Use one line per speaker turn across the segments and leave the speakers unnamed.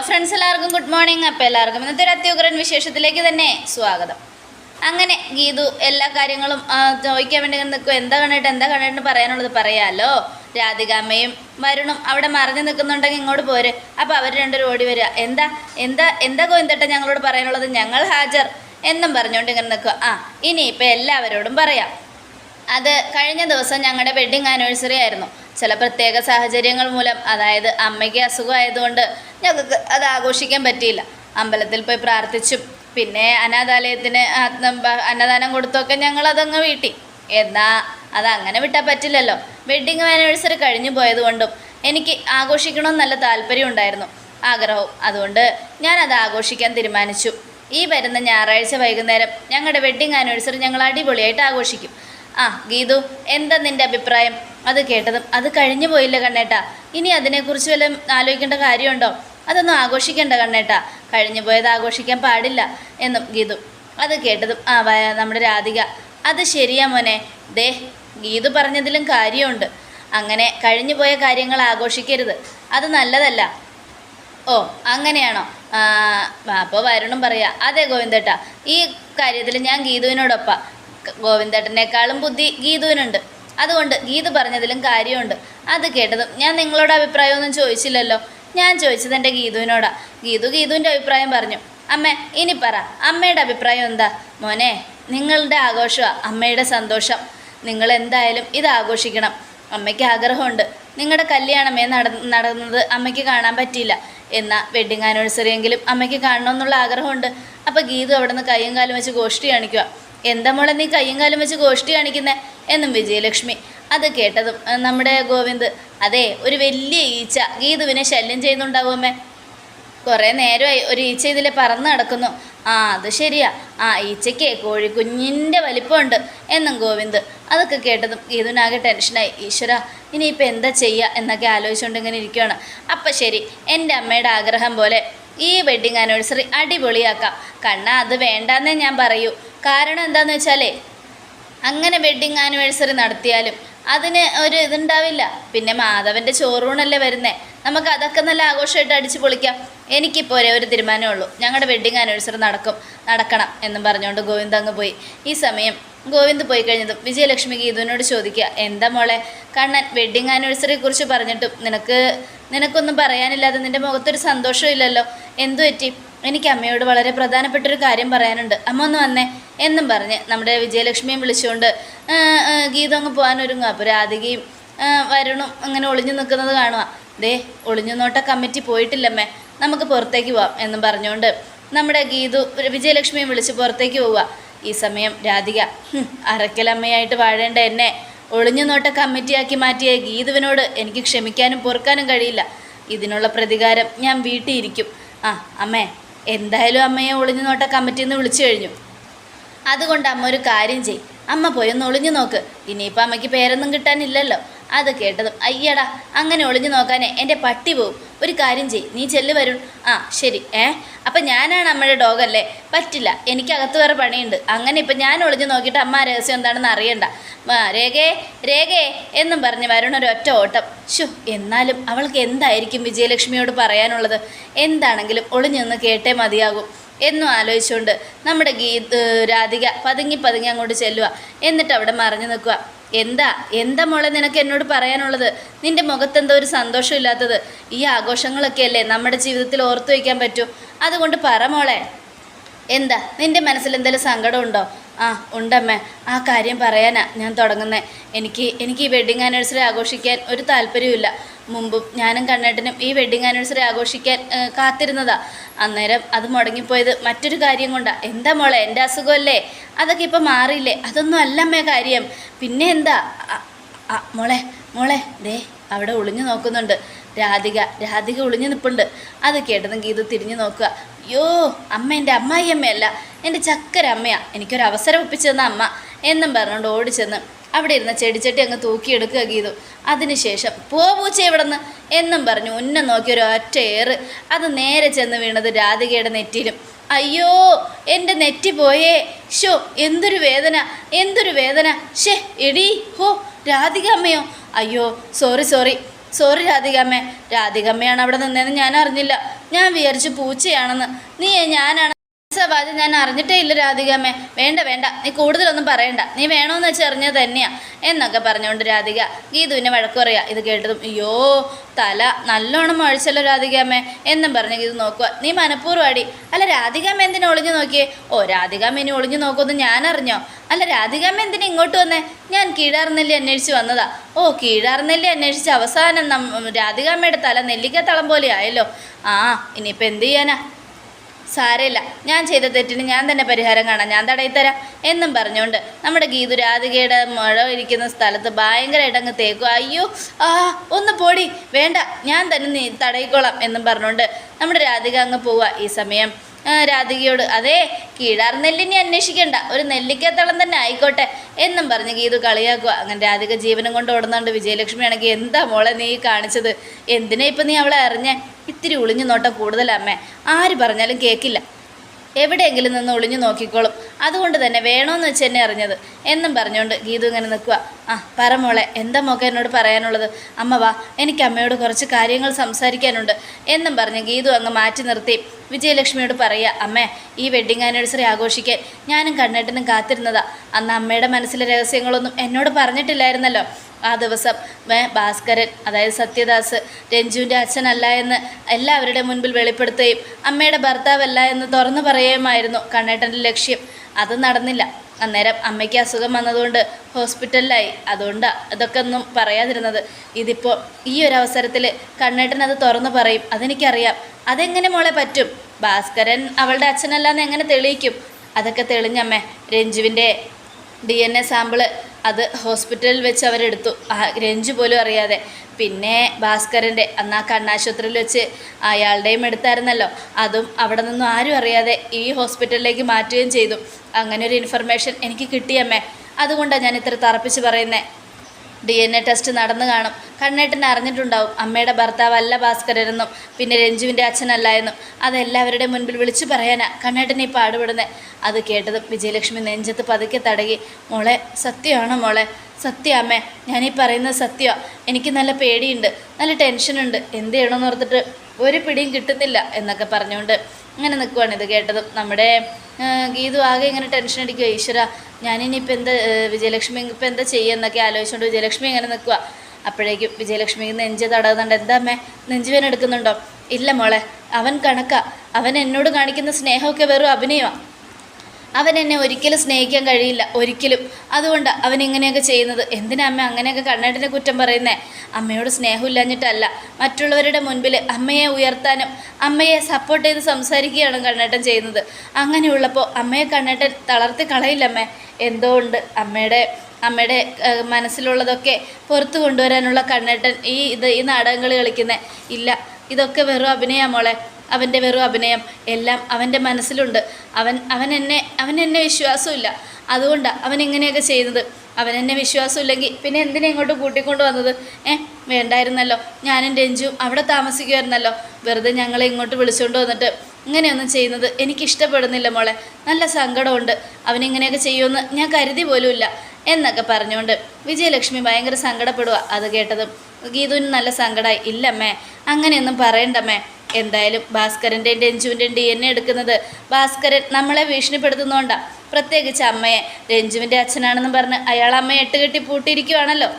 Friends എല്ലാവർക്കും good morning അപ്പോൾ എല്ലാവർക്കും ഇന്നത്തെ ഒരു അത്യുഗ്രൻ വിശേഷത്തിലേക്ക് തന്നെ സ്വാഗതം. അങ്ങനെ ഗീതു എല്ലാ കാര്യങ്ങളും ചോദിക്കാൻ വേണ്ടി നിൽക്കും എന്താ കണ്ടിട്ട് എന്താ കണ്ടിട്ട് പറയാനുള്ളത് പറയാമല്ലോ രാധികാമ്മയും വരുണും അവിടെ മറിഞ്ഞു നിൽക്കുന്നുണ്ടെങ്കിൽ ഇങ്ങോട്ട് പോര്. അപ്പോൾ അവർ രണ്ടുപേരും ഓടി വരിക. എന്താ എന്താ എന്താ ഗോവിന്ദട്ട ഞങ്ങളോട് പറയാനുള്ളത്? ഞങ്ങൾ ഹാജർ എന്നും പറഞ്ഞുകൊണ്ട് ഇങ്ങനെ നിൽക്കുക ആ ഇനി ഇപ്പം എല്ലാവരോടും പറയാം. അത് കഴിഞ്ഞ ദിവസം ഞങ്ങളുടെ വെഡ്ഡിങ് ആനിവേഴ്സറി ആയിരുന്നു. ചില പ്രത്യേക സാഹചര്യങ്ങൾ മൂലം അതായത് അമ്മയ്ക്ക് അസുഖമായതുകൊണ്ട് ഞങ്ങൾക്ക് അത് ആഘോഷിക്കാൻ പറ്റിയില്ല. അമ്പലത്തിൽ പോയി പ്രാർത്ഥിച്ചും പിന്നെ അനാഥാലയത്തിന് അന്നദാനം കൊടുത്തൊക്കെ ഞങ്ങൾ അതങ്ങ് വീട്ടി. അത് അങ്ങനെ വിട്ടാൽ പറ്റില്ലല്ലോ. വെഡ്ഡിങ് ആനിവേഴ്സറി കഴിഞ്ഞു പോയതുകൊണ്ടും എനിക്ക് ആഘോഷിക്കണമെന്ന് നല്ല താല്പര്യം ഉണ്ടായിരുന്നു ആഗ്രഹവും. അതുകൊണ്ട് ഞാനത് ആഘോഷിക്കാൻ തീരുമാനിച്ചു. ഈ വരുന്ന ഞായറാഴ്ച വൈകുന്നേരം ഞങ്ങളുടെ വെഡ്ഡിങ് ആനിവേഴ്സറി ഞങ്ങൾ അടിപൊളിയായിട്ട് ആഘോഷിക്കും. ആ ഗീതു എന്താ നിന്റെ അഭിപ്രായം? അത് കേട്ടതും. അത് കഴിഞ്ഞു പോയില്ല കണ്ണേട്ട. ഇനി അതിനെക്കുറിച്ച് വല്ലതും ആലോചിക്കേണ്ട കാര്യമുണ്ടോ? അതൊന്നും ആഘോഷിക്കേണ്ട കണ്ണേട്ട. കഴിഞ്ഞു പോയത് ആഘോഷിക്കാൻ പാടില്ല എന്നും ഗീതു. അത് കേട്ടതും ആ നമ്മുടെ രാധിക. അത് ശരിയാ മോനെ. ദേ ഗീതു പറഞ്ഞതിലും കാര്യമുണ്ട്. അങ്ങനെ കഴിഞ്ഞു പോയ കാര്യങ്ങൾ ആഘോഷിക്കരുത്. അത് നല്ലതല്ല. ഓ അങ്ങനെയാണോ? അപ്പോൾ വരുണും പറയാ അതെ ഗോവിന്ദേട്ടാ. ഈ കാര്യത്തിൽ ഞാൻ ഗീതുവിനോടൊപ്പം. ഗോവിന്ദേട്ടനേക്കാളും ബുദ്ധി ഗീതുവിനുണ്ട്. അതുകൊണ്ട് ഗീതു പറഞ്ഞതിലും കാര്യമുണ്ട്. അത് കേട്ടതും ഞാൻ നിങ്ങളോട് അഭിപ്രായമൊന്നും ചോദിച്ചില്ലല്ലോ. ഞാൻ ചോദിച്ചത് എന്റെ ഗീതുവിനോടാ. ഗീതു ഗീതുവിന്റെ അഭിപ്രായം പറഞ്ഞു. അമ്മ ഇനി പറ അമ്മയുടെ അഭിപ്രായം എന്താ? മോനെ നിങ്ങളുടെ ആഘോഷമാണ് അമ്മയുടെ സന്തോഷം. നിങ്ങൾ എന്തായാലും ഇത് ആഘോഷിക്കണം. അമ്മയ്ക്ക് ആഗ്രഹമുണ്ട്. നിങ്ങളുടെ കല്യാണമേ നട നടന്നത് അമ്മയ്ക്ക് കാണാൻ പറ്റിയില്ല. എന്നാൽ വെഡിങ് ആനിവേഴ്സറി എങ്കിലും അമ്മയ്ക്ക് കാണണമെന്നുള്ള ആഗ്രഹമുണ്ട്. അപ്പോൾ ഗീതു അവിടെ നിന്ന് കയ്യും കാലും വെച്ച് ഗോഷ്ടി കാണിക്കുക എന്താ മോളെ നീ കയ്യും കാലും വെച്ച് ഗോഷ്ടി കാണിക്കുന്നേ? എന്നും വിജയലക്ഷ്മി. അത് കേട്ടതും നമ്മുടെ ഗോവിന്ദ് അതെ ഒരു വലിയ ഈച്ച. ഗീതുവിനെ ശല്യം ചെയ്യുന്നുണ്ടാവുമേ? കുറേ നേരമായി ഒരു ഈച്ച ഇതിൽ പറന്ന് നടക്കുന്നു. ആ അത് ശരിയാ. ആ ഈച്ചയ്ക്ക് കോഴി കുഞ്ഞിന്റെ വലിപ്പമുണ്ട് എന്നും ഗോവിന്ദ്. അതൊക്കെ കേട്ടതും ഗീതുവിനാകെ ടെൻഷനായി. ഈശ്വര ഇനിയിപ്പോൾ എന്താ ചെയ്യുക എന്നൊക്കെ ആലോചിച്ചുകൊണ്ട് ഇങ്ങനെ ഇരിക്കുകയാണ് അപ്പം ശരി എന്റെ അമ്മയുടെ ആഗ്രഹം പോലെ ഈ വെഡ്ഡിങ് ആനിവേഴ്സറി അടിപൊളിയാക്കാം. കണ്ണ അത് വേണ്ടാന്നേ ഞാൻ പറയൂ. കാരണം എന്താണെന്ന് വെച്ചാലേ അങ്ങനെ വെഡ്ഡിങ് ആനിവേഴ്സറി നടത്തിയാലും അതിന് ഒരു ഇതുണ്ടാവില്ല. പിന്നെ മാധവന്റെ ചോറൂണല്ലേ വരുന്നേ. നമുക്ക് അതൊക്കെ നല്ല ആഘോഷമായിട്ട് അടിച്ചു പൊളിക്കാം. എനിക്കിപ്പോൾ ഒരേ ഒരു തീരുമാനമേ ഉള്ളൂ. ഞങ്ങളുടെ വെഡ്ഡിങ് ആനിവേഴ്സറി നടക്കും നടക്കണം എന്നും പറഞ്ഞുകൊണ്ട് ഗോവിന്ദ് അങ്ങ് പോയി. ഈ സമയം ഗോവിന്ദ് പോയി കഴിഞ്ഞതും വിജയലക്ഷ്മി ഗീതുവിനോട് ചോദിക്കുക എന്താ മോളെ കണ്ണൻ വെഡ്ഡിങ് ആനിവേഴ്സറിയെ കുറിച്ച് പറഞ്ഞിട്ടും നിനക്ക് നിനക്കൊന്നും പറയാനില്ലാതെ നിന്റെ മുഖത്തൊരു സന്തോഷമില്ലല്ലോ എന്തു പറ്റി? എനിക്ക് അമ്മയോട് വളരെ പ്രധാനപ്പെട്ട ഒരു കാര്യം പറയാനുണ്ട്. അമ്മ ഒന്ന് വന്നേ എന്നും പറഞ്ഞ് നമ്മുടെ വിജയലക്ഷ്മിയും വിളിച്ചുകൊണ്ട് ഗീത അങ്ങ് പോകാനൊരുങ്ങുക അപ്പോൾ രാധികയും വരുണും അങ്ങനെ ഒളിഞ്ഞു നിൽക്കുന്നത് കാണുക ദേ ഒളിഞ്ഞു നോട്ട കമ്മിറ്റി പോയിട്ടില്ലമ്മേ നമുക്ക് പുറത്തേക്ക് പോവാം എന്നും പറഞ്ഞുകൊണ്ട് നമ്മുടെ ഗീതു വിജയലക്ഷ്മിയും വിളിച്ച് പുറത്തേക്ക് പോവുക ഈ സമയം രാധിക "ഹും, അറക്കലമ്മയായിട്ട് വാഴേണ്ട എന്നെ. ഒളിഞ്ഞു നോട്ട കമ്മിറ്റിയാക്കി മാറ്റിയ ഗീതുവിനോട് എനിക്ക് ക്ഷമിക്കാനും പൊറുക്കാനും കഴിയില്ല. ഇതിനുള്ള പ്രതികാരം ഞാൻ വീട്ടിയിരിക്കും ആ അമ്മേ എന്തായാലും അമ്മയെ ഒളിഞ്ഞു നോട്ട കമ്മിറ്റിയിൽ നിന്ന് വിളിച്ചു കഴിഞ്ഞു. അതുകൊണ്ട് അമ്മ ഒരു കാര്യം ചെയ്. അമ്മ പോയി ഒന്ന് ഒളിഞ്ഞു നോക്ക്. ഇനിയിപ്പോൾ അമ്മയ്ക്ക് പേരൊന്നും കിട്ടാനില്ലല്ലോ. അത് കേട്ടതും അയ്യടാ അങ്ങനെ ഒളിഞ്ഞു നോക്കാനേ എന്റെ പട്ടി പോവും. ഒരു കാര്യം ചെയ് നീ ചെല്ല് വരും ആ ശരി. ഏ? അപ്പം ഞാനാണ് അമ്മയുടെ ഡോഗല്ലേ പറ്റില്ല. എനിക്ക് അകത്ത് വേറെ പണിയുണ്ട്. അങ്ങനെ ഇപ്പം ഞാൻ ഒളിഞ്ഞു നോക്കിയിട്ട് അമ്മ രഹസ്യം എന്താണെന്ന് അറിയണ്ട. രേഖേ രേഖേ എന്നും പറഞ്ഞ് വരുണ ഒരു ഒറ്റ ഓട്ടം. ഷു എന്നാലും അവൾക്ക് എന്തായിരിക്കും വിജയലക്ഷ്മിയോട് പറയാനുള്ളത്? എന്താണെങ്കിലും ഒളിഞ്ഞു നിന്ന് കേട്ടേ മതിയാകും. എന്നും ആലോചിച്ചുകൊണ്ട് നമ്മുടെ ഗീ രാധിക പതുങ്ങി പതുങ്ങി അങ്ങോട്ട് ചെല്ലുക എന്നിട്ട് അവിടെ മറിഞ്ഞു നിൽക്കുക എന്താ? എന്താ മോളെ നിനക്ക് എന്നോട് പറയാനുള്ളത്? നിന്റെ മുഖത്തെന്തോ ഒരു സന്തോഷമില്ലാത്തത്. ഈ ആഘോഷങ്ങളൊക്കെ അല്ലേ നമ്മുടെ ജീവിതത്തിൽ ഓർത്തു വയ്ക്കാൻ പറ്റൂ. അതുകൊണ്ട് പറ മോളെ. എന്താ? നിന്റെ മനസ്സിൽ എന്തെങ്കിലും സങ്കടമുണ്ടോ? ആ ഉണ്ടമ്മേ. ആ കാര്യം പറയാനാ ഞാൻ തുടങ്ങുന്നത് എനിക്ക് എനിക്ക് ഈ വെഡ്ഡിങ് ആനിവേഴ്സറി ആഘോഷിക്കാൻ ഒരു താല്പര്യമില്ല മുമ്പും ഞാനും കണ്ണേട്ടനും ഈ വെഡ്ഡിങ് ആനിവേഴ്സറി ആഘോഷിക്കാൻ കാത്തിരുന്നതാ. അന്നേരം അത് മുടങ്ങിപ്പോയത് മറ്റൊരു കാര്യം കൊണ്ടാ. എന്താ മോളെ എന്റെ അസുഖമല്ലേ? അതൊക്കെ ഇപ്പം മാറിയില്ലേ? അതൊന്നും അല്ലമ്മേ കാര്യം. പിന്നെ എന്താ? മോളെ മോളെ ദേ അവിടെ ഒളിഞ്ഞു നോക്കുന്നുണ്ട്. രാധിക രാധിക ഒളിഞ്ഞു നിൽപ്പുണ്ട് അത് കേട്ടതും ഗീത തിരിഞ്ഞു നോക്കുക. യോ അമ്മ എന്റെ അമ്മായി അമ്മയല്ല എന്റെ ചക്കര അമ്മയാ എനിക്കൊരു അവസരം ഒപ്പിച്ചു തന്ന അമ്മ എന്നും പറഞ്ഞുകൊണ്ട് ഓടിച്ചെന്ന് അവിടെ ഇരുന്ന ചെടിച്ചട്ടി അങ്ങ് തൂക്കിയെടുക്കുക ഗീതു. അതിനുശേഷം പോ പൂച്ച നിന്ന് എന്നും പറഞ്ഞു ഉന്നം നോക്കി ഒരു ഒറ്റ ഏറ്. അത് നേരെ ചെന്ന് വീണത് രാധികയുടെ നെറ്റിയിലും. അയ്യോ എന്റെ നെറ്റി പോയേ. ഷോ എന്തൊരു വേദന എന്തൊരു വേദന. ഷേ എടി ഹോ രാധിക അമ്മയോ? അയ്യോ സോറി സോറി സോറി രാധികമ്മേ രാധികമ്മയാണ് അവിടെ നിന്നതെന്ന് ഞാൻ അറിഞ്ഞില്ല. ഞാൻ വിചാരിച്ചു പൂച്ചയാണെന്ന്. നീ ഞാനാണ് സവാജ് ഞാൻ അറിഞ്ഞിട്ടേ ഇല്ല രാധികമ്മേ. വേണ്ട വേണ്ട. നീ കൂടുതലൊന്നും പറയണ്ട. നീ വേണമെന്ന് വെച്ച് അറിഞ്ഞത് തന്നെയാ. എന്നൊക്കെ പറഞ്ഞുകൊണ്ട് രാധിക ഗീതുവിനെ വഴക്ക് പറയാ. ഇത് കേട്ടതും അയ്യോ തല നല്ലോണം മഴിച്ചല്ലോ രാധികാമ്മേ. എന്നും പറഞ്ഞ് ഗീതു നോക്കുക നീ മനഃപൂർവം അടി അല്ല രാധികാമ്മ എന്തിനാ ഒളിഞ്ഞു നോക്കിയേ? ഓ രാധികാമ്മ ഇനി ഒളിഞ്ഞു നോക്കുമെന്ന് ഞാൻ അറിഞ്ഞോ അല്ല രാധികാമ്മ എന്തിനാ ഇങ്ങോട്ട് വന്നേ? ഞാൻ കീഴാർനെല്ലി അന്വേഷിച്ച് വന്നതാ. ഓ കീഴാർനെല്ലി അന്വേഷിച്ച് അവസാനം നം രാധികാമ്മയുടെ തല നെല്ലിക്ക തളം പോലെ ആയല്ലോ. ആ ഇനിയിപ്പോൾ എന്ത് ചെയ്യാനാ? സാരമില്ല. ഞാൻ ചെയ്ത തെറ്റിന് ഞാൻ തന്നെ പരിഹാരം കാണാം. ഞാൻ തടയിത്തരാം എന്നും പറഞ്ഞുകൊണ്ട് നമ്മുടെ ഗീതു രാധികയുടെ മഴ ഇരിക്കുന്ന സ്ഥലത്ത് ഭയങ്കരമായിട്ട് അങ്ങ് തേക്കും. അയ്യോ ആ ഒന്ന് പോടി. വേണ്ട ഞാൻ തന്നെ തടയിക്കോളാം എന്നും പറഞ്ഞുകൊണ്ട് നമ്മുടെ രാധിക അങ്ങ് പോവുക ഈ സമയം. രാധികയോട് അതേ കീഴാർ നെല്ലിനെ അന്വേഷിക്കണ്ട. ഒരു നെല്ലിക്കത്തളം തന്നെ ആയിക്കോട്ടെ എന്നും പറഞ്ഞ് ഗീതു കളിയാക്കുക അങ്ങനെ രാധിക ജീവനം കൊണ്ട് ഓടുന്നുണ്ട്. വിജയലക്ഷ്മി ആണെങ്കിൽ എന്താ മോളെ നീ കാണിച്ചത്? എന്തിനാ ഇപ്പം നീ അവളെ അറിഞ്ഞേ ഇത്തിരി ഒളിഞ്ഞു നോട്ടം കൂടുതലമ്മേ ആര് പറഞ്ഞാലും കേൾക്കില്ല എവിടെയെങ്കിലും നിന്ന് ഒളിഞ്ഞു നോക്കിക്കോളും. അതുകൊണ്ട് തന്നെ വേണമെന്ന് വെച്ച് എന്നെ അറിഞ്ഞത്. എന്നും പറഞ്ഞുകൊണ്ട് ഗീതു ഇങ്ങനെ നിൽക്കുക ആ പറ മോളെ എന്താ മോക്ക എന്നോട് പറയാനുള്ളത്? അമ്മ വാ എനിക്ക് അമ്മയോട് കുറച്ച് കാര്യങ്ങൾ സംസാരിക്കാനുണ്ട്. എന്നും പറഞ്ഞ് ഗീതു അങ്ങ് മാറ്റി നിർത്തി. വിജയലക്ഷ്മിയോട് പറയുക അമ്മേ ഈ വെഡ്ഡിങ് ആനിവേഴ്സറി ആഘോഷിക്കാൻ ഞാനും കണ്ണേട്ടനും കാത്തിരുന്നതാ. അന്ന് അമ്മയുടെ മനസ്സിലെ രഹസ്യങ്ങളൊന്നും എന്നോട് പറഞ്ഞിട്ടില്ലായിരുന്നല്ലോ. ആ ദിവസം ഭാസ്കരൻ അതായത് സത്യദാസ് രഞ്ജുവിന്റെ അച്ഛനല്ല എന്ന് എല്ലാവരുടെ മുൻപിൽ വെളിപ്പെടുത്തുകയും അമ്മയുടെ ഭർത്താവല്ല എന്ന് തുറന്നു പറയുകയുമായിരുന്നു കണ്ണേട്ടന്റെ ലക്ഷ്യം. അത് നടന്നില്ല. അന്നേരം അമ്മയ്ക്ക് അസുഖം വന്നതുകൊണ്ട് ഹോസ്പിറ്റലിലായി. അതുകൊണ്ടാണ് ഇതൊക്കെ ഒന്നും പറയാതിരുന്നത്. ഇതിപ്പോൾ ഈ ഒരു അവസരത്തിൽ കണ്ണേട്ടൻ അത് തുറന്നു പറയും. അതെനിക്കറിയാം. അതെങ്ങനെ മോളെ പറ്റും? ഭാസ്കരൻ അവളുടെ അച്ഛനല്ലാന്ന് എങ്ങനെ തെളിയിക്കും? അതൊക്കെ തെളിഞ്ഞമ്മേ രഞ്ജുവിന്റെ ഡി എൻ എ സാമ്പിൾ അത് ഹോസ്പിറ്റലിൽ വെച്ച് അവരെടുത്തു. രഞ്ജ് പോലും അറിയാതെ. പിന്നെ ഭാസ്കരന്റെ അന്ന് ആ കണ്ണാശുപത്രിയിൽ വെച്ച് അയാളുടെയും എടുത്തായിരുന്നല്ലോ. അതും അവിടെ നിന്നും ആരും അറിയാതെ ഈ ഹോസ്പിറ്റലിലേക്ക് മാറ്റുകയും ചെയ്തു. അങ്ങനെ ഒരു ഇൻഫർമേഷൻ എനിക്ക് കിട്ടിയമ്മേ. അതുകൊണ്ടാണ് ഞാൻ ഇത്ര തറപ്പിച്ച് പറയുന്നത് ഡി എൻ എ ടെസ്റ്റ് നടന്നു കാണും. കണ്ണേട്ടൻ അറിഞ്ഞിട്ടുണ്ടാവും അമ്മയുടെ ഭർത്താവ് അല്ല ഭാസ്കരനെന്നും പിന്നെ രഞ്ജുവിന്റെ അച്ഛനല്ല എന്നും അതെല്ലാവരുടെ മുൻപിൽ വിളിച്ചു പറയാനാ കണ്ണേട്ടൻ ഈ പാടുപെടുന്നത് അത് കേട്ടതും വിജയലക്ഷ്മി നെഞ്ചത്ത് പതുക്കെ തടകി മോളെ സത്യമാണോ മോളെ? സത്യം അമ്മേ ഞാനീ പറയുന്നത് സത്യമാണ് എനിക്ക് നല്ല പേടിയുണ്ട് നല്ല ടെൻഷനുണ്ട്. എന്ത് ചെയ്യണമെന്ന് ഓർത്തിട്ട് ഒരു പിടിയും കിട്ടുന്നില്ല എന്നൊക്കെ പറഞ്ഞുകൊണ്ട് അങ്ങനെ നിൽക്കുവാണ് ഇത് കേട്ടതും. നമ്മുടെ ഗീതു ആകെ ഇങ്ങനെ ടെൻഷൻ അടിക്കുക ഈശ്വര ഞാനിനിയിപ്പോൾ എന്താ വിജയലക്ഷ്മി ഇപ്പം എന്താ ചെയ്യുന്നൊക്കെ ആലോചിച്ചുകൊണ്ട് വിജയലക്ഷ്മി ഇങ്ങനെ നിൽക്കുക അപ്പോഴേക്കും വിജയലക്ഷ്മി നെഞ്ച് തടകുന്നുണ്ട് എന്താ അമ്മേ നെഞ്ചുവൻ എടുക്കുന്നുണ്ടോ? ഇല്ല മോളെ അവൻ കണക്കാ. അവൻ എന്നോട് കാണിക്കുന്ന സ്നേഹമൊക്കെ വെറും അഭിനയമാണ് അവൻ എന്നെ ഒരിക്കലും സ്നേഹിക്കാൻ കഴിയില്ല ഒരിക്കലും. അതുകൊണ്ട് അവൻ ഇങ്ങനെയൊക്കെ ചെയ്യുന്നത്. എന്തിനാ അമ്മ അങ്ങനെയൊക്കെ കണ്ണേട്ടിനെ കുറ്റം പറയുന്നേ? അമ്മയോട് സ്നേഹമില്ലാഞ്ഞിട്ടല്ല. മറ്റുള്ളവരുടെ മുൻപിൽ അമ്മയെ ഉയർത്താനും അമ്മയെ സപ്പോർട്ട് ചെയ്ത് സംസാരിക്കുകയാണ് കണ്ണേട്ടൻ ചെയ്യുന്നത്. അങ്ങനെയുള്ളപ്പോൾ അമ്മയെ കണ്ണേട്ടൻ തളർത്തി കളയില്ലമ്മേ എന്തോ ഉണ്ട്. അമ്മയുടെ അമ്മയുടെ മനസ്സിലുള്ളതൊക്കെ പുറത്തു കൊണ്ടുവരാനുള്ള കണ്ണേട്ടൻ ഈ ഇത് ഈ നാടകങ്ങൾ കളിക്കുന്നത് ഇല്ല ഇതൊക്കെ വെറും അഭിനയാ മോളെ. അവന്റെ വെറും അഭിനയം എല്ലാം അവന്റെ മനസ്സിലുണ്ട്. അവൻ അവൻ എന്നെ അവൻ എന്നെ വിശ്വാസമില്ല. അതുകൊണ്ടാണ് അവൻ ഇങ്ങനെയൊക്കെ ചെയ്യുന്നത് അവൻ എന്നെ വിശ്വാസമില്ലെങ്കിൽ പിന്നെ എന്തിനാ ഇങ്ങോട്ട് കൂട്ടിക്കൊണ്ട് വന്നത്? ഏ വേണ്ടായിരുന്നല്ലോ. ഞാനും രഞ്ജുവും അവിടെ താമസിക്കുമായിരുന്നല്ലോ. വെറുതെ ഞങ്ങളെ ഇങ്ങോട്ട് വിളിച്ചുകൊണ്ട് വന്നിട്ട് ഇങ്ങനെയൊന്നും ചെയ്യുന്നത് എനിക്കിഷ്ടപ്പെടുന്നില്ല മോളെ. നല്ല സങ്കടമുണ്ട്. അവനിങ്ങനെയൊക്കെ ചെയ്യുമെന്ന് ഞാൻ കരുതി പോലുമില്ല എന്നൊക്കെ പറഞ്ഞുകൊണ്ട് വിജയലക്ഷ്മി ഭയങ്കര സങ്കടപ്പെടുക അത് കേട്ടതും. ഗീതുവിന് നല്ല സങ്കടമായി ഇല്ലമ്മേ അങ്ങനെയൊന്നും പറയണ്ടമ്മേ. എന്തായാലും ഭാസ്കരന്റെയും രഞ്ജുവിന്റെയും ഡി എൻ എ എടുക്കുന്നത് ഭാസ്കരൻ നമ്മളെ ഭീഷണിപ്പെടുത്തുന്നതുകൊണ്ടാണ് പ്രത്യേകിച്ച് അമ്മയെ. രഞ്ജുവിന്റെ അച്ഛനാണെന്ന് പറഞ്ഞ് അയാൾ അമ്മയെ എട്ടുകെട്ടി പൂട്ടിയിരിക്കുവാണല്ലോ.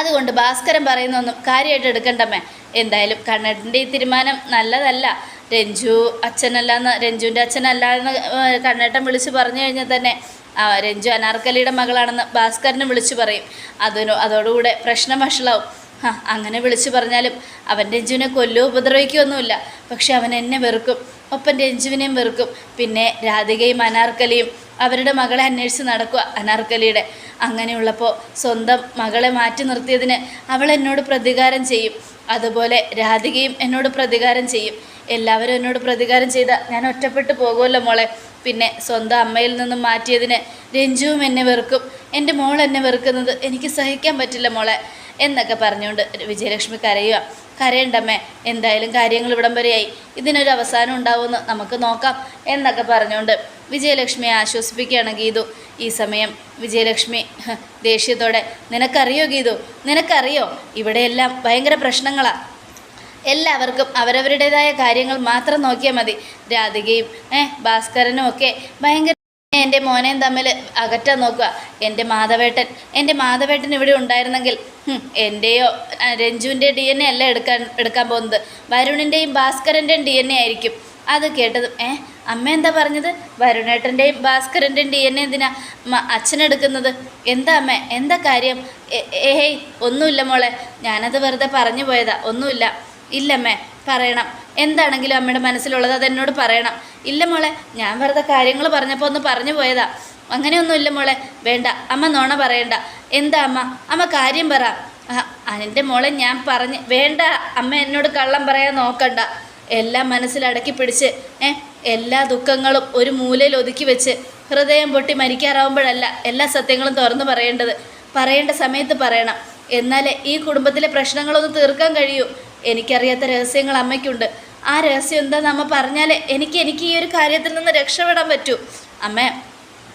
അതുകൊണ്ട് ഭാസ്കരൻ പറയുന്നൊന്നും കാര്യമായിട്ട് എടുക്കണ്ടമ്മേ. എന്തായാലും കണ്ണേട്ടന്റെ ഈ തീരുമാനം നല്ലതല്ല. രഞ്ജു അച്ഛനല്ല എന്ന് രഞ്ജുവിന്റെ അച്ഛനല്ല എന്ന് കണ്ണേട്ടൻ വിളിച്ച് പറഞ്ഞു കഴിഞ്ഞാൽ തന്നെ രഞ്ജു അനാർക്കലിയുടെ മകളാണെന്ന് ഭാസ്കരനെ വിളിച്ചു പറയും. അതിനു അതോടുകൂടെ പ്രശ്നം വഷളാവും. ആ അങ്ങനെ വിളിച്ചു പറഞ്ഞാലും അവൻ രഞ്ജുവിനെ കൊല്ലോ ഉപദ്രവിക്കുകയൊന്നുമില്ല. പക്ഷെ അവൻ എന്നെ വെറുക്കും. ഒപ്പം രഞ്ജുവിനെയും വെറുക്കും. പിന്നെ രാധികയും അനാർക്കലിയും അവരുടെ മകളെ അന്വേഷിച്ച് നടക്കുക അനാർക്കലിയുടെ. അങ്ങനെയുള്ളപ്പോൾ സ്വന്തം മകളെ മാറ്റി നിർത്തിയതിന് അവൾ എന്നോട് പ്രതികാരം ചെയ്യും. അതുപോലെ രാധികയും എന്നോട് പ്രതികാരം ചെയ്യും. എല്ലാവരും എന്നോട് പ്രതികാരം ചെയ്ത ഞാൻ ഒറ്റപ്പെട്ടു പോകുമല്ലോ മോളെ. പിന്നെ സ്വന്തം അമ്മയിൽ നിന്നും മാറ്റിയതിന് രഞ്ജുവും എന്നെ വെറുക്കും. എന്റെ മോൾ എന്നെ വെറുക്കുന്നത് എനിക്ക് സഹിക്കാൻ പറ്റില്ല മോളെ. എന്നൊക്കെ പറഞ്ഞുകൊണ്ട് വിജയലക്ഷ്മി കരയുക. കരയണ്ടമ്മേ എന്തായാലും കാര്യങ്ങൾ ഇവിടം വരെയായി. ഇതിനൊരു അവസാനം ഉണ്ടാവുമെന്ന് നമുക്ക് നോക്കാം എന്നൊക്കെ പറഞ്ഞുകൊണ്ട് വിജയലക്ഷ്മിയെ ആശ്വസിപ്പിക്കുകയാണ് ഗീതു. ഈ സമയം വിജയലക്ഷ്മി ദേഷ്യത്തോടെ നിനക്കറിയോ ഗീതു? നിനക്കറിയോ? ഇവിടെയെല്ലാം ഭയങ്കര പ്രശ്നങ്ങളാണ് എല്ലാവർക്കും അവരവരുടേതായ കാര്യങ്ങൾ മാത്രം നോക്കിയാൽ മതി. രാധികയും ഏഹ് ഭാസ്കരനും ഒക്കെ ഭയങ്കര എന്റെ മോനെയും തമ്മിൽ അകറ്റാൻ നോക്കുക. എന്റെ മാധവേട്ടൻ എന്റെ മാധവേട്ടൻ ഇവിടെ ഉണ്ടായിരുന്നെങ്കിൽ എന്റെയോ രഞ്ജുവിന്റെ ഡി എൻ എ അല്ല എടുക്കാൻ എടുക്കാൻ പോകുന്നത്? വരുണിന്റെയും ഭാസ്കരന്റെയും ഡി എൻ എ ആയിരിക്കും. അത് കേട്ടതും ഏ അമ്മ എന്താ പറഞ്ഞത്? വരുണേട്ടന്റെയും ഭാസ്കരന്റെയും ഡി എൻ എ എന്തിനാ അച്ഛനെടുക്കുന്നത് എന്താ അമ്മ എന്താ കാര്യം? ഏ ഒന്നുമില്ല മോളെ. ഞാനത് വെറുതെ പറഞ്ഞു പോയതാ ഒന്നുമില്ല. ഇല്ലമ്മേ പറയണം. എന്താണെങ്കിലും അമ്മയുടെ മനസ്സിലുള്ളത് അതെന്നോട് പറയണം. ഇല്ല മോളെ ഞാൻ വെറുതെ കാര്യങ്ങൾ പറഞ്ഞപ്പോൾ ഒന്ന് പറഞ്ഞു പോയതാ. അങ്ങനെയൊന്നുമില്ല മോളെ വേണ്ട അമ്മ നോണ പറയണ്ട. എന്താ അമ്മ? അമ്മ കാര്യം പറ. അതിന്റെ മോളെ ഞാൻ പറഞ്ഞ് വേണ്ട അമ്മ എന്നോട് കള്ളം പറയാൻ നോക്കണ്ട. എല്ലാം മനസ്സിലടക്കി പിടിച്ച് ഏ എല്ലാ ദുഃഖങ്ങളും ഒരു മൂലയിൽ ഒതുക്കി വെച്ച് ഹൃദയം പൊട്ടി മരിക്കാറാവുമ്പോഴല്ല എല്ലാ സത്യങ്ങളും തുറന്നു പറയേണ്ടത്. പറയേണ്ട സമയത്ത് പറയണം. എന്നാലേ ഈ കുടുംബത്തിലെ പ്രശ്നങ്ങളൊന്ന് തീർക്കാൻ കഴിയൂ. എനിക്കറിയാത്ത രഹസ്യങ്ങൾ അമ്മയ്ക്കുണ്ട്. ആ രഹസ്യം എന്താണെന്ന് അമ്മ പറഞ്ഞാൽ എനിക്ക് എനിക്ക് ഈ ഒരു കാര്യത്തിൽ നിന്ന് രക്ഷപ്പെടാൻ പറ്റൂ. അമ്മേ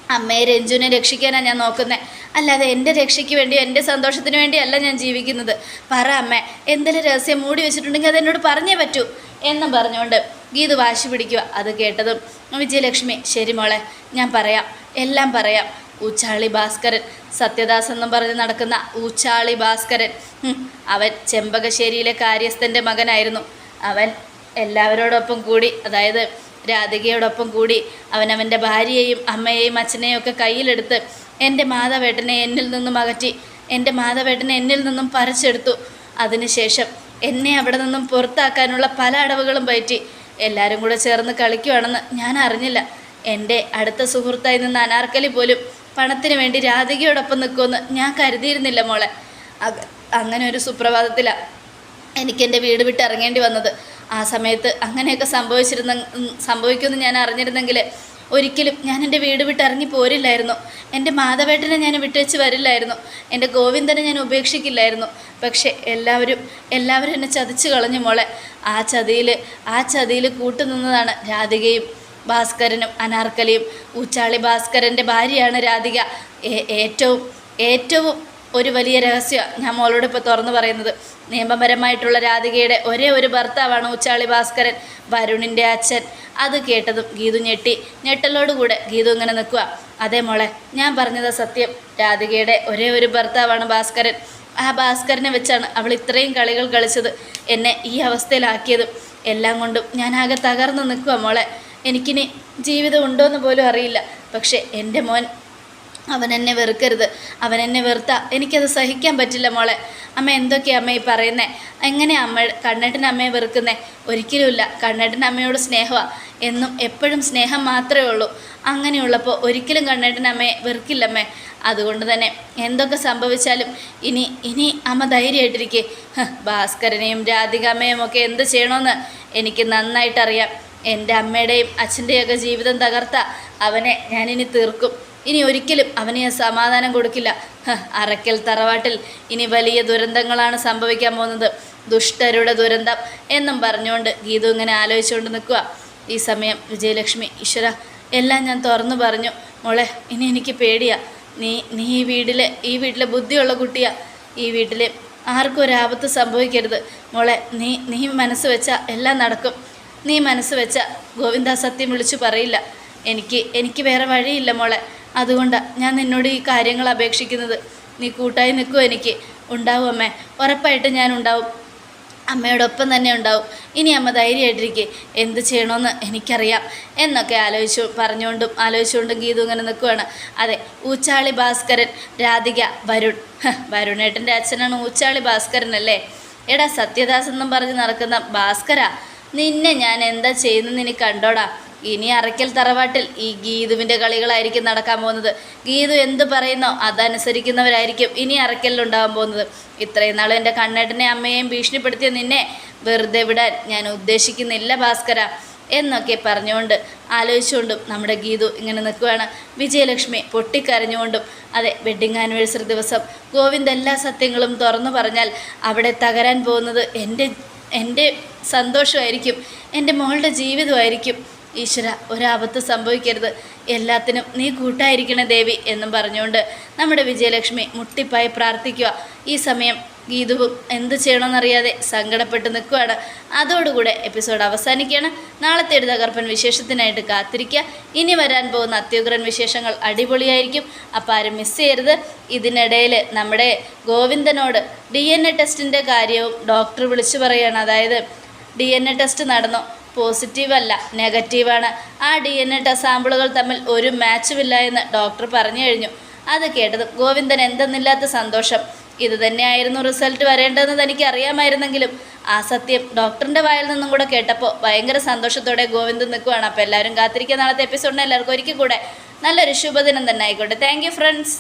അമ്മയെ രഞ്ജുവിനെ രക്ഷിക്കാനാണ് ഞാൻ നോക്കുന്നത് അല്ലാതെ എന്റെ രക്ഷയ്ക്ക് വേണ്ടിയോ എന്റെ സന്തോഷത്തിന് വേണ്ടിയല്ല ഞാൻ ജീവിക്കുന്നത്. പറ അമ്മ എന്തെങ്കിലും രഹസ്യം മൂടി വെച്ചിട്ടുണ്ടെങ്കിൽ അതെന്നോട് പറഞ്ഞേ പറ്റൂ. എന്നും പറഞ്ഞുകൊണ്ട് ഗീത് വാശി പിടിക്കുക. അത് കേട്ടതും വിജയലക്ഷ്മി ശരി മോളെ ഞാൻ പറയാം. എല്ലാം പറയാം. ഊച്ചാളി ഭാസ്കരൻ സത്യദാസ് എന്നും പറഞ്ഞ് നടക്കുന്ന ഊച്ചാളി ഭാസ്കരൻ. അവൻ ചെമ്പകശ്ശേരിയിലെ കാര്യസ്ഥന്റെ മകനായിരുന്നു. അവൻ എല്ലാവരോടൊപ്പം കൂടി അതായത് രാധികയോടൊപ്പം കൂടി അവൻ അവനവന്റെ ഭാര്യയെയും അമ്മയെയും അച്ഛനെയും ഒക്കെ കയ്യിലെടുത്ത് എന്റെ മാതാവേട്ടനെ എന്നിൽ നിന്നും അകറ്റി എന്റെ മാതാവേട്ടനെ എന്നിൽ നിന്നും പറിച്ചെടുത്തു. അതിനുശേഷം എന്നെ അവിടെ നിന്നും പുറത്താക്കാനുള്ള പല അടവുകളും പറ്റി. എല്ലാവരും കൂടെ ചേർന്ന് കളിക്കുവാണെന്ന് ഞാൻ അറിഞ്ഞില്ല. എന്റെ അടുത്ത സുഹൃത്തായി നിന്ന അനാർക്കലി പോലും പണത്തിന് വേണ്ടി രാധികയോടൊപ്പം നിൽക്കുമെന്ന് ഞാൻ കരുതിയിരുന്നില്ല മോളെ. അങ്ങനെ ഒരു സുപ്രഭാതത്തിലാണ് എനിക്ക് എന്റെ വീട് വിട്ട് ഇറങ്ങേണ്ടി വന്നത്. ആ സമയത്ത് അങ്ങനെയൊക്കെ സംഭവിച്ചിരുന്ന സംഭവിക്കുമെന്ന് ഞാൻ അറിഞ്ഞിരുന്നെങ്കിൽ ഒരിക്കലും ഞാൻ എന്റെ വീട് വിട്ട് ഇറങ്ങി പോരില്ലായിരുന്നു. എന്റെ മാധവേട്ടനെ ഞാൻ വിട്ടുവെച്ച് വരില്ലായിരുന്നു. എന്റെ ഗോവിന്ദനെ ഞാൻ ഉപേക്ഷിക്കില്ലായിരുന്നു. പക്ഷേ എല്ലാവരും എല്ലാവരും എന്നെ ചതിച്ചു കളഞ്ഞു മോളെ. ആ ചതിയിൽ ആ ചതിയിൽ കൂട്ടുനിന്നതാണ് രാധികയും ഭാസ്കരനും അനാർക്കലിയും. ഊച്ചാളി ഭാസ്കരന്റെ ഭാര്യയാണ് രാധിക. ഏറ്റവും ഏറ്റവും ഒരു വലിയ രഹസ്യമാണ് ഞാൻ മോളോട് ഇപ്പോൾ തുറന്നു പറയുന്നത്. നിയമപരമായിട്ടുള്ള രാധികയുടെ ഒരേ ഒരു ഭർത്താവാണ് ഉച്ചാളി ഭാസ്കരൻ. വരുണിന്റെ അച്ഛൻ. അത് കേട്ടതും ഗീതു ഞെട്ടി. ഞെട്ടലോടുകൂടെ ഗീതു ഇങ്ങനെ നിൽക്കുക അതേ മോളെ ഞാൻ പറഞ്ഞത് സത്യം. രാധികയുടെ ഒരേ ഒരു ഭർത്താവാണ് ഭാസ്കരൻ. ആ ഭാസ്കരനെ വെച്ചാണ് അവൾ ഇത്രയും കളികൾ കളിച്ചത്. എന്നെ ഈ അവസ്ഥയിലാക്കിയതും. എല്ലാം കൊണ്ടും ഞാൻ ആകെ തകർന്നു നിൽക്കുക മോളെ. എനിക്കിനി ജീവിതം ഉണ്ടോയെന്ന് പോലും അറിയില്ല. പക്ഷേ എന്റെ മോൻ അവൻ എന്നെ വെറുക്കരുത്. അവൻ എന്നെ വെറുത്ത എനിക്കത് സഹിക്കാൻ പറ്റില്ല മോളെ. അമ്മ എന്തൊക്കെയാ അമ്മ ഈ പറയുന്നേ? എങ്ങനെയാ അമ്മ കണ്ണേട്ടൻ അമ്മയെ വെറുക്കുന്നേ? ഒരിക്കലുമില്ല. കണ്ണേട്ടൻ അമ്മയോട് സ്നേഹമാണ് എന്നും എപ്പോഴും സ്നേഹം മാത്രമേ ഉള്ളൂ. അങ്ങനെയുള്ളപ്പോൾ ഒരിക്കലും കണ്ണേട്ടൻ അമ്മയെ വെറുക്കില്ലമ്മേ അതുകൊണ്ട് തന്നെ എന്തൊക്കെ സംഭവിച്ചാലും ഇനി ഇനി അമ്മ ധൈര്യമായിട്ടിരിക്കേ. ഭാസ്കരനെയും രാധികാമ്മയും ഒക്കെ എന്ത് ചെയ്യണമെന്ന് എനിക്ക് നന്നായിട്ടറിയാം. എന്റെ അമ്മയുടെയും അച്ഛന്റെയൊക്കെ ജീവിതം തകർത്ത അവനെ ഞാനിനി തീർക്കും. ഇനി ഒരിക്കലും അവന് സമാധാനം കൊടുക്കില്ല. അറക്കൽ തറവാട്ടിൽ ഇനി വലിയ ദുരന്തങ്ങളാണ് സംഭവിക്കാൻ പോകുന്നത്. ദുഷ്ടരുടെ ദുരന്തം എന്നും പറഞ്ഞുകൊണ്ട് ഗീതു ഇങ്ങനെ ആലോചിച്ചുകൊണ്ട് നിൽക്കുക. ഈ സമയം വിജയലക്ഷ്മി ഈശ്വര എല്ലാം ഞാൻ തുറന്നു പറഞ്ഞു. മോളെ ഇനി എനിക്ക് പേടിയാ. നീ നീ ഈ വീട്ടിലെ ഈ വീട്ടിലെ ബുദ്ധിയുള്ള കുട്ടിയാ. ഈ വീട്ടിലെ ആർക്കും ഒരു ആപത്ത് സംഭവിക്കരുത്. മോളെ നീ നീ മനസ്സ് വെച്ചാൽ എല്ലാം നടക്കും. നീ മനസ്സ് വെച്ച ഗോവിന്ദ സത്യം വിളിച്ചു പറയില്ല. എനിക്ക് എനിക്ക് വേറെ വഴിയില്ല മോളെ. അതുകൊണ്ടാണ് ഞാൻ നിന്നോട് ഈ കാര്യങ്ങൾ അപേക്ഷിക്കുന്നത്. നീ കൂട്ടായി നിൽക്കൂ എനിക്ക്. ഉണ്ടാവും അമ്മേ. ഉറപ്പായിട്ടും ഞാൻ ഉണ്ടാവും. അമ്മയോടൊപ്പം തന്നെ ഉണ്ടാവും. ഇനി അമ്മ ധൈര്യമായിട്ടിരിക്കെ. എന്ത് ചെയ്യണമെന്ന് എനിക്കറിയാം. എന്നൊക്കെ ആലോചിച്ചു പറഞ്ഞുകൊണ്ടും ആലോചിച്ചുകൊണ്ടും ഗീതു ഇങ്ങനെ നിൽക്കുവാണ്. അതെ ഊച്ചാളി ഭാസ്കരൻ രാധിക വരുൺ. വരുണേട്ടന്റെ അച്ഛനാണ് ഊച്ചാളി ഭാസ്കരൻ അല്ലേ? എടാ സത്യദാസ് എന്നും പറഞ്ഞ് നടക്കുന്ന ഭാസ്കര? നിന്നെ ഞാൻ എന്താ ചെയ്യുന്നത് ഇനി കണ്ടോടാ. ഇനി അറയ്ക്കൽ തറവാട്ടിൽ ഈ ഗീതുവിന്റെ കളികളായിരിക്കും നടക്കാൻ പോകുന്നത്. ഗീതു എന്ത് പറയുന്നോ അതനുസരിക്കുന്നവരായിരിക്കും ഇനി അറയ്ക്കലിലുണ്ടാകാൻ പോകുന്നത്. ഇത്രയും നാളും എന്റെ കണ്ണേട്ടനെ അമ്മയെയും ഭീഷണിപ്പെടുത്തിയ നിന്നെ വെറുതെ വിടാൻ ഞാൻ ഉദ്ദേശിക്കുന്നില്ല ഭാസ്കര. എന്നൊക്കെ പറഞ്ഞുകൊണ്ട് ആലോചിച്ചുകൊണ്ടും നമ്മുടെ ഗീതു ഇങ്ങനെ നിൽക്കുകയാണ്. വിജയലക്ഷ്മി പൊട്ടിക്കരഞ്ഞുകൊണ്ടും അതെ വെഡ്ഡിങ് ആനിവേഴ്സറി ദിവസം ഗോവിന്ദ് എല്ലാ സത്യങ്ങളും തുറന്നു പറഞ്ഞാൽ അവിടെ തകരാൻ പോകുന്നത് എന്റെ എന്റെ സന്തോഷമായിരിക്കും. എന്റെ മോളുടെ ജീവിതമായിരിക്കും. ഈശ്വര ഒരാപത്ത് സംഭവിക്കരുത്. എല്ലാത്തിനും നീ കൂട്ടായിരിക്കണേ ദേവി എന്നും പറഞ്ഞുകൊണ്ട് നമ്മുടെ വിജയലക്ഷ്മി മുട്ടിപ്പായി പ്രാർത്ഥിക്കുക. ഈ സമയം ഗീതുവും എന്ത് ചെയ്യണമെന്നറിയാതെ സങ്കടപ്പെട്ട് നിൽക്കുകയാണ് അതോടുകൂടെ എപ്പിസോഡ് അവസാനിക്കുകയാണ്. നാളത്തെ ഒരു തകർപ്പൻ വിശേഷത്തിനായിട്ട് കാത്തിരിക്കുക. ഇനി വരാൻ പോകുന്ന അത്യുഗ്രൻ വിശേഷങ്ങൾ അടിപൊളിയായിരിക്കും. അപ്പോൾ ആരും മിസ് ചെയ്യരുത്. ഇതിനിടയിൽ നമ്മുടെ ഗോവിന്ദനോട് ഡി എൻ എ ടെസ്റ്റിന്റെ കാര്യവും ഡോക്ടർ വിളിച്ചു പറയുകയാണ് അതായത് ഡി എൻ എ ടെസ്റ്റ് നടന്നു. പോസിറ്റീവ് അല്ല നെഗറ്റീവാണ് ആ ഡി എൻ എ ടെസ്റ്റ് സാമ്പിളുകൾ തമ്മിൽ ഒരു മാച്ചുമില്ല എന്ന് ഡോക്ടർ പറഞ്ഞു കഴിഞ്ഞു. അത് കേട്ടത് ഗോവിന്ദൻ എന്തെന്നില്ലാത്ത സന്തോഷം. ഇത് തന്നെയായിരുന്നു റിസൾട്ട് വരേണ്ടതെന്ന് തനിക്ക് അറിയാമായിരുന്നെങ്കിലും ആ സത്യം ഡോക്ടറിന്റെ വായിൽ നിന്നും കൂടെ കേട്ടപ്പോൾ ഭയങ്കര സന്തോഷത്തോടെ ഗോവിന്ദൻ നിൽക്കുവാണ്. അപ്പോൾ എല്ലാവരും കാത്തിരിക്കുക നാളത്തെ എപ്പിസോഡിന് എല്ലാവർക്കും ഒരിക്കൽ കൂടെ നല്ലൊരു ശുഭദിനം തന്നെ ആയിക്കോട്ടെ. Thank friends